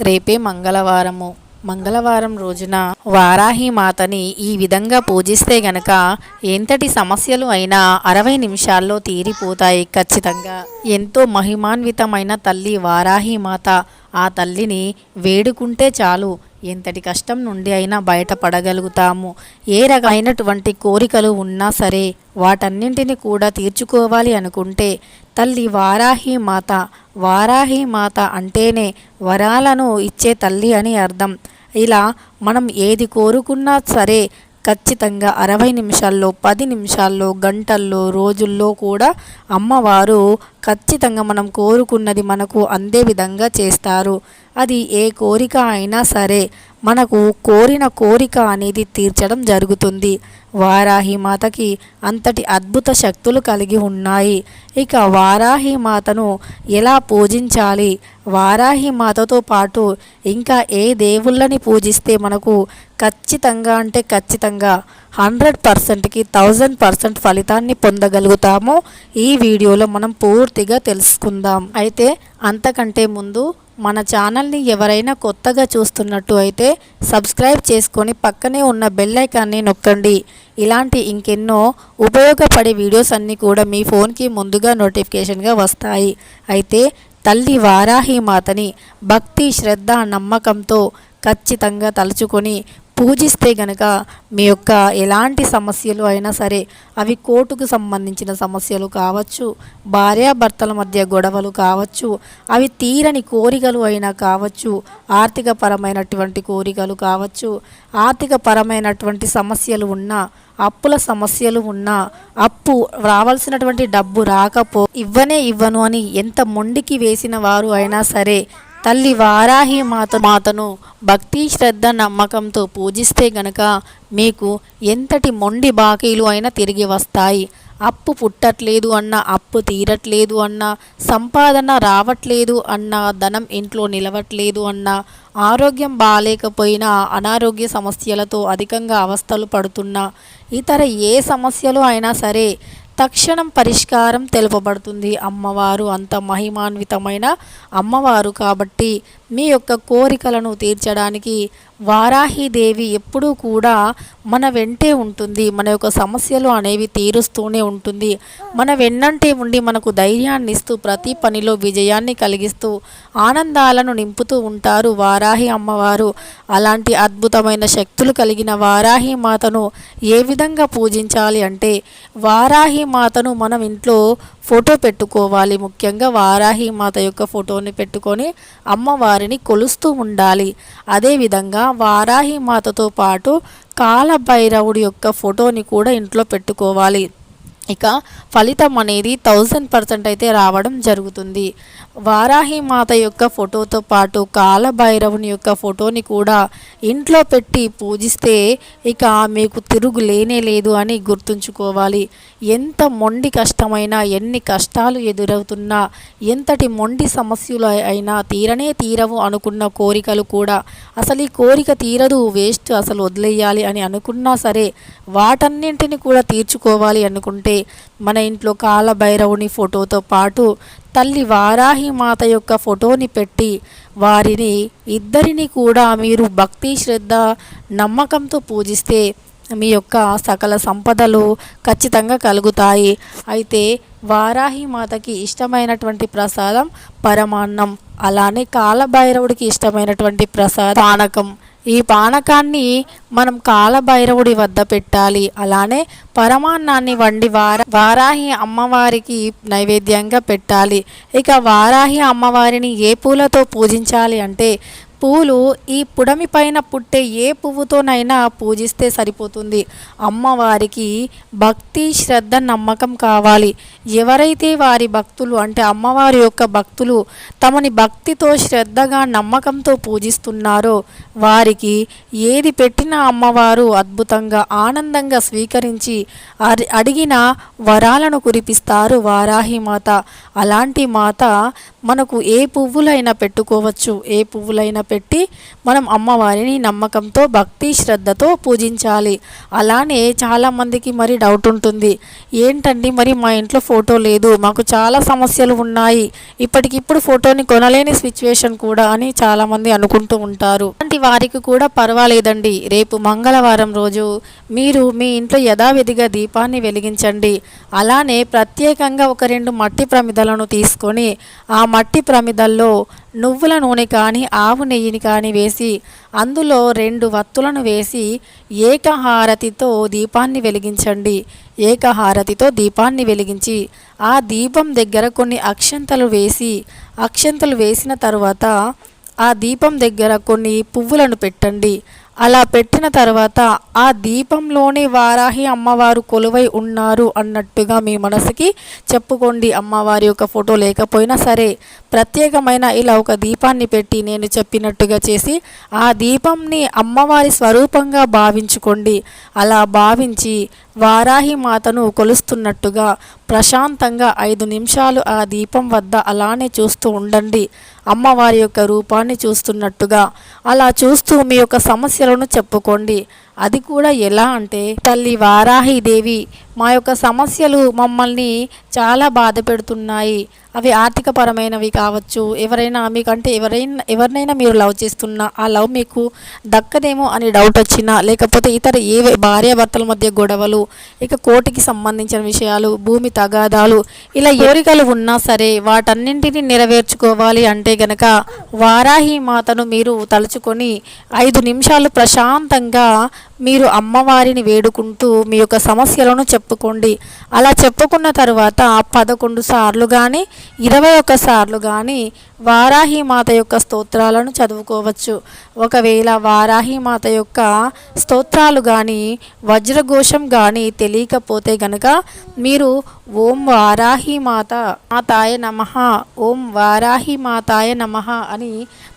రేపే మంగళవారము. మంగళవారం రోజున వారాహి మాతని ఈ విధంగా పూజిస్తే గనక ఎంతటి సమస్యలు అయినా అరవై నిమిషాల్లో తీరిపోతాయి ఖచ్చితంగా. ఎంతో మహిమాన్వితమైన తల్లి వారాహి మాత ఆ తల్లిని వేడుకుంటే చాలు. ఎంతటి కష్టం నుండి అయినా బయటపడగలుగుతాము. ఏ రకమైనటువంటి కోరికలు ఉన్నా సరే వాటన్నింటిని కూడా తీర్చుకోవాలి అనుకుంటే తల్లి వారాహి మాత వారాహి మాత అంటేనే వరాలను ఇచ్చే తల్లి అని అర్థం. ఇలా మనం ఏది కోరుకున్నా సరే ఖచ్చితంగా అరవై నిమిషాల్లో పది నిమిషాల్లో గంటల్లో రోజుల్లో కూడా అమ్మవారు ఖచ్చితంగా మనం కోరుకున్నది మనకు అందే విధంగా చేస్తారు. అది ఏ కోరిక అయినా సరే మనకు కోరిన కోరిక అనేది తీర్చడం జరుగుతుంది. వారాహి మాతకి అంతటి అద్భుత శక్తులు కలిగి ఉన్నాయి. ఇక వారాహి మాతను ఎలా పూజించాలి? వారాహి మాతతో పాటు ఇంకా ఏ దేవుళ్ళని పూజిస్తే మనకు ఖచ్చితంగా అంటే ఖచ్చితంగా హండ్రెడ్ పర్సెంట్కి థౌజండ్ పర్సెంట్ ఫలితాన్ని పొందగలుగుతామో ఈ వీడియోలో మనం పూర్తిగా తెలుసుకుందాం. అయితే అంతకంటే ముందు మన ఛానల్ని ఎవరైనా కొత్తగా చూస్తున్నట్టు అయితే సబ్స్క్రైబ్ చేసుకొని పక్కనే ఉన్న బెల్లైకాన్ని నొక్కండి. ఇలాంటి ఇంకెన్నో ఉపయోగపడే వీడియోస్ అన్నీ కూడా మీ ఫోన్కి ముందుగా నోటిఫికేషన్గా వస్తాయి. అయితే తల్లి వారాహి మాతని భక్తి శ్రద్ధ నమ్మకంతో ఖచ్చితంగా తలుచుకొని పూజిస్తే గనక మీ యొక్క ఎలాంటి సమస్యలు అయినా సరే అవి కోర్టుకు సంబంధించిన సమస్యలు కావచ్చు భార్యాభర్తల మధ్య గొడవలు కావచ్చు అవి తీరని కోరికలు అయినా కావచ్చు ఆర్థిక పరమైనటువంటి కోరికలు కావచ్చు ఆర్థిక పరమైనటువంటి సమస్యలు ఉన్నా అప్పుల సమస్యలు ఉన్నా అప్పు రావాల్సినటువంటి డబ్బు రాకపో ఇవ్వనే ఇవ్వను అని ఎంత మొండికి వేసిన వారు అయినా సరే తల్లి వారాహి మాత మాతను భక్తి శ్రద్ధ నమ్మకంతో పూజిస్తే గనక మీకు ఎంతటి మొండి బాకీలు అయినా తిరిగి వస్తాయి. అప్పు పుట్టట్లేదు అన్న అప్పు తీరట్లేదు అన్న సంపాదన రావట్లేదు అన్న ధనం ఇంట్లో నిలవట్లేదు అన్న ఆరోగ్యం బాగాలేకపోయినా అనారోగ్య సమస్యలతో అధికంగా అవస్థలు పడుతున్నా ఇతర ఏ సమస్యలు అయినా సరే తక్షణం పరిష్కారం తెలుపబడుతుంది. అమ్మవారు అంత మహిమాన్వితమైన అమ్మవారు కాబట్టి మీ యొక్క కోరికలను తీర్చడానికి వారాహిదేవి ఎప్పుడూ కూడా మన వెంటే ఉంటుంది. మన యొక్క సమస్యలు అనేవి తీరుస్తూనే ఉంటుంది. మన వెన్నంటే ఉండి మనకు ధైర్యాన్ని ఇస్తూ ప్రతి పనిలో విజయాన్ని కలిగిస్తూ ఆనందాలను నింపుతూ ఉంటారు వారాహి అమ్మవారు. అలాంటి అద్భుతమైన శక్తులు కలిగిన వారాహి మాతను ఏ విధంగా పూజించాలి అంటే వారాహి మాతను మనం ఇంట్లో ఫోటో పెట్టుకోవాలి. ముఖ్యంగా వారాహి మాత యొక్క ఫోటోని పెట్టుకొని అమ్మవారిని కొలుస్తూ ఉండాలి. అదేవిధంగా వారాహి మాతతో పాటు కాలభైరవుడి యొక్క ఫోటోని కూడా ఇంట్లో పెట్టుకోవాలి. ఇక ఫలితం అనేది థౌజండ్ పర్సెంట్ అయితే రావడం జరుగుతుంది. వారాహి మాత యొక్క ఫోటోతో పాటు కాలభైరవుని యొక్క ఫోటోని కూడా ఇంట్లో పెట్టి పూజిస్తే ఇక మీకు తిరుగు లేనే లేదు అని గుర్తుంచుకోవాలి. ఎంత మొండి కష్టమైనా ఎన్ని కష్టాలు ఎదురవుతున్నా ఎంతటి మొండి సమస్యలు అయినా తీరనే తీరవు అనుకున్న కోరికలు కూడా అసలు ఈ కోరిక తీరదు వేస్ట్ అసలు వదిలేయాలి అని అనుకున్నా సరే వాటన్నింటిని కూడా తీర్చుకోవాలి అనుకుంటే మన ఇంట్లో కాలభైరవుని ఫోటోతో పాటు తల్లి వారాహి మాత యొక్క ఫోటోని పెట్టి వారిని ఇద్దరిని కూడా మీరు భక్తి శ్రద్ధ నమ్మకంతో పూజిస్తే మీ యొక్క సకల సంపదలు ఖచ్చితంగా కలుగుతాయి. అయితే వారాహి మాతకి ఇష్టమైనటువంటి ప్రసాదం పరమాన్నం. అలానే కాలభైరవుడికి ఇష్టమైనటువంటి ప్రసాద పానకం. ఈ పానకాన్ని మనం కాలభైరవుడి వద్ద పెట్టాలి. అలానే పరమాన్నాన్ని వండి వార వారాహి అమ్మవారికి నైవేద్యంగా పెట్టాలి. ఇక వారాహి అమ్మవారిని ఏ పూలతో పూజించాలి అంటే పూలు ఈ పుడమి పైన పుట్టే ఏ పువ్వుతోనైనా పూజిస్తే సరిపోతుంది. అమ్మవారికి భక్తి శ్రద్ధ నమ్మకం కావాలి. ఎవరైతే వారి భక్తులు అంటే అమ్మవారి యొక్క భక్తులు తమని భక్తితో శ్రద్ధగా నమ్మకంతో పూజిస్తున్నారో వారికి ఏది పెట్టినా అమ్మవారు అద్భుతంగా ఆనందంగా స్వీకరించి అడిగిన వరాలను కురిపిస్తారు వారాహి మాత. అలాంటి మాత మనకు ఏ పువ్వులైనా పెట్టుకోవచ్చు. ఏ పువ్వులైనా పెట్టి మనం అమ్మవారిని నమ్మకంతో భక్తి శ్రద్ధతో పూజించాలి. అలానే చాలామందికి మరి డౌట్ ఉంటుంది. ఏంటండి మరి మా ఇంట్లో ఫోటో లేదు? మాకు చాలా సమస్యలు ఉన్నాయి. ఇప్పటికిప్పుడు ఫోటోని కొనలేని సిచ్యువేషన్ కూడా అని చాలామంది అనుకుంటూ ఉంటారు. అలాంటి వారికి కూడా పర్వాలేదండి. రేపు మంగళవారం రోజు మీరు మీ ఇంట్లో యథావిధిగా దీపాన్ని వెలిగించండి. అలానే ప్రత్యేకంగా ఒక రెండు మట్టి ప్రమిదలను తీసుకొని ఆ మట్టి ప్రమిదల్లో నువ్వుల నూనె కానీ ఆవు నెయ్యిని కానీ వేసి అందులో రెండు వత్తులను వేసి ఏకహారతితో దీపాన్ని వెలిగించండి. ఏకహారతితో దీపాన్ని వెలిగించి ఆ దీపం దగ్గర కొన్ని అక్షంతలు వేసి అక్షంతలు వేసిన తరువాత ఆ దీపం దగ్గర కొన్ని పువ్వులను పెట్టండి. అలా పెట్టిన తర్వాత ఆ దీపంలోని వారాహి అమ్మవారు కొలువై ఉన్నారు అన్నట్టుగా మీ మనసుకి చెప్పుకోండి అమ్మవారి యొక్క ఫోటో. లేకపోయినా సరే ప్రత్యేకమైన ఇలా ఒక దీపాన్ని పెట్టి నేను చెప్పినట్టుగా చేసి ఆ దీపంని అమ్మవారి స్వరూపంగా భావించుకోండి. అలా భావించి వారాహి మాతను కొలుస్తున్నట్టుగా ప్రశాంతంగా ఐదు నిమిషాలు ఆ దీపం వద్ద అలానే చూస్తూ ఉండండి. అమ్మవారి యొక్క రూపాన్ని చూస్తున్నట్టుగా. అలా చూస్తూ మీ యొక్క సమస్యలను చెప్పుకోండి. అది కూడా ఎలా అంటే తల్లి వారాహి దేవి మా యొక్క సమస్యలు మమ్మల్ని చాలా బాధ పెడుతున్నాయి. అవి ఆర్థికపరమైనవి కావచ్చు. ఎవరైనా మీకంటే ఎవరైనా ఎవరినైనా మీరు లవ్ చేస్తున్నా ఆ లవ్ మీకు దక్కదేమో అని డౌట్ వచ్చినా లేకపోతే ఇతర ఏ భార్యాభర్తల మధ్య గొడవలు ఇక కోటికి సంబంధించిన విషయాలు భూమి తగాదాలు ఇలా కోరికలు ఉన్నా సరే వాటన్నింటినీ నెరవేర్చుకోవాలి అంటే గనక వారాహి మాతను మీరు తలుచుకొని ఐదు నిమిషాలు ప్రశాంతంగా మీరు అమ్మవారిని వేడుకుంటూ మీ యొక్క సమస్యలను చెప్పుకోండి. అలా చెప్పుకున్న తర్వాత పదకొండు సార్లు కానీ ఇరవై ఒక్క సార్లు కానీ వారాహి మాత యొక్క స్తోత్రాలను చదువుకోవచ్చు. ఒకవేళ వారాహి మాత యొక్క స్తోత్రాలు కానీ వజ్రఘోషం కానీ తెలియకపోతే గనక మీరు ఓం వారాహి మాత మాతాయ నమ ఓం వారాహి మాతాయ నమ అని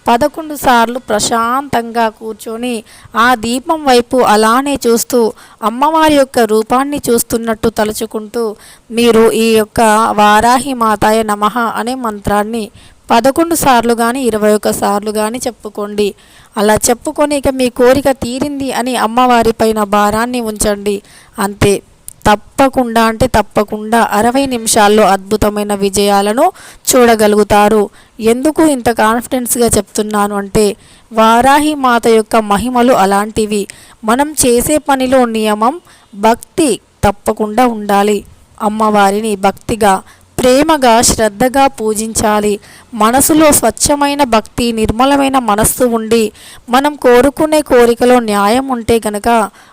పదకొండు సార్లు ప్రశాంతంగా కూర్చొని ఆ దీపం వైపు అలానే చూస్తూ అమ్మవారి యొక్క రూపాన్ని చూస్తున్నట్టు తలుచుకుంటూ మీరు ఈ యొక్క వారాహి మాతాయ నమ అనే మంత్రాన్ని పదకొండు సార్లు కానీ ఇరవై ఒక్క సార్లు కానీ చెప్పుకోండి. అలా చెప్పుకొని ఇక మీ కోరిక తీరింది అని అమ్మవారి పైన భారాన్ని ఉంచండి. అంతే. తప్పకుండా అంటే తప్పకుండా అరవై నిమిషాల్లో అద్భుతమైన విజయాలను చూడగలుగుతారు. ఎందుకు ఇంత కాన్ఫిడెన్స్గా చెప్తున్నాను అంటే వారాహి మాత యొక్క మహిమలు అలాంటివి. మనం చేసే పనిలో నియమం భక్తి తప్పకుండా ఉండాలి. అమ్మవారిని భక్తిగా ప్రేమగా శ్రద్ధగా పూజించాలి. మనసులో స్వచ్ఛమైన భక్తి నిర్మలమైన మనస్సు ఉండి మనం కోరుకునే కోరికలో న్యాయం ఉంటే గనక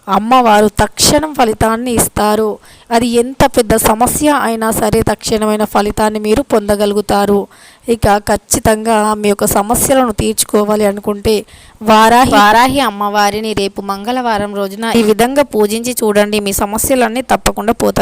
అమ్మవారు తక్షణం ఫలితాన్ని ఇస్తారు. అది ఎంత పెద్ద సమస్య అయినా సరే తక్షణమైన ఫలితాన్ని మీరు పొందగలుగుతారు. ఇక ఖచ్చితంగా మీ యొక్క సమస్యలను తీర్చుకోవాలి అనుకుంటే వారాహి వారాహి అమ్మవారిని రేపు మంగళవారం రోజున ఈ విధంగా పూజించి చూడండి. మీ సమస్యలన్నీ తప్పకుండా పోతాయి.